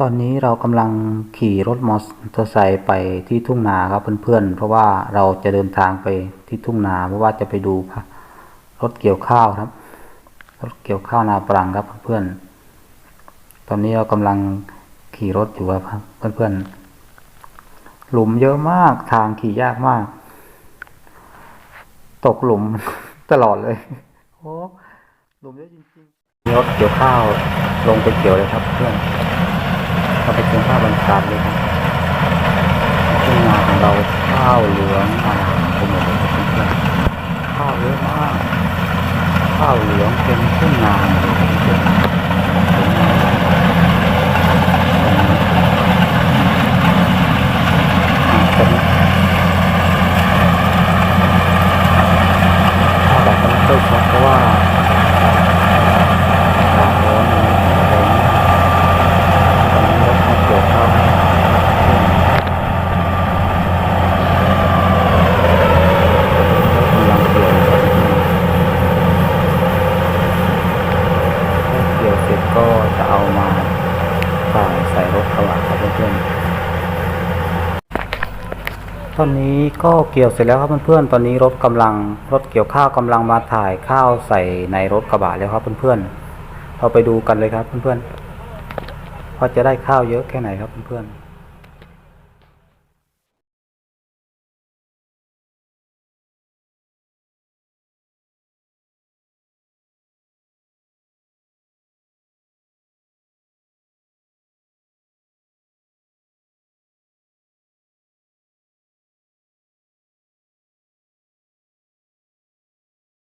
ตอนนี้เรากำลังขี่รถมอเตอร์ไซค์ไปที่ทุ่งนาครับเพื่อนๆ เพราะว่าเราจะเดินทางไปที่ทุ่งนา เพราะว่าจะไปดูรถเกี่ยวข้าวครับ รถเกี่ยวข้าวนาปรังครับเพื่อนๆ ตอนนี้เรากำลังขี่รถอยู่ครับเพื่อนๆ หลุมเยอะมากทางขี่ยากมาก ตกหลุมตลอดเลยโอ้หลุมเยอะจริงๆรถเกี่ยวข้าวลงไปเกี่ยวเลยครับเพื่อน เราไปเกี่ยวข้าวบรรยากาศเลยครับทุ่งนาของเราข้าวเหลืองอารามไปหมดเลยเพื่อนข้าวเยอะมากข้าวเหลืองเป็นทุ่งนาเลยเพื่อนงามมากอ่าเป็นภาพแบบไม่ค่อยชัดเพราะว่าอากาศร้อนอย่างนี้แรงมาก ตอนนี้รถมาเกี่ยวข้าวให้รถกำลังเกี่ยวอยู่ครับถ้าเก็จะเอามาฝ่าใส่รถกระบะครับเพื่อนๆตอนนี้ก็เกี่ยวเสร็จแล้วครับเพื่อนๆ ตอนนี้รถกำลังรถเกี่ยวข้าวกำลังมาถ่ายข้าวใส่ในรถกระบะแล้วครับเพื่อนๆ เราไปดูกันเลยครับเพื่อนๆว่าจะได้ข้าวเยอะแค่ไหนครับเพื่อนๆ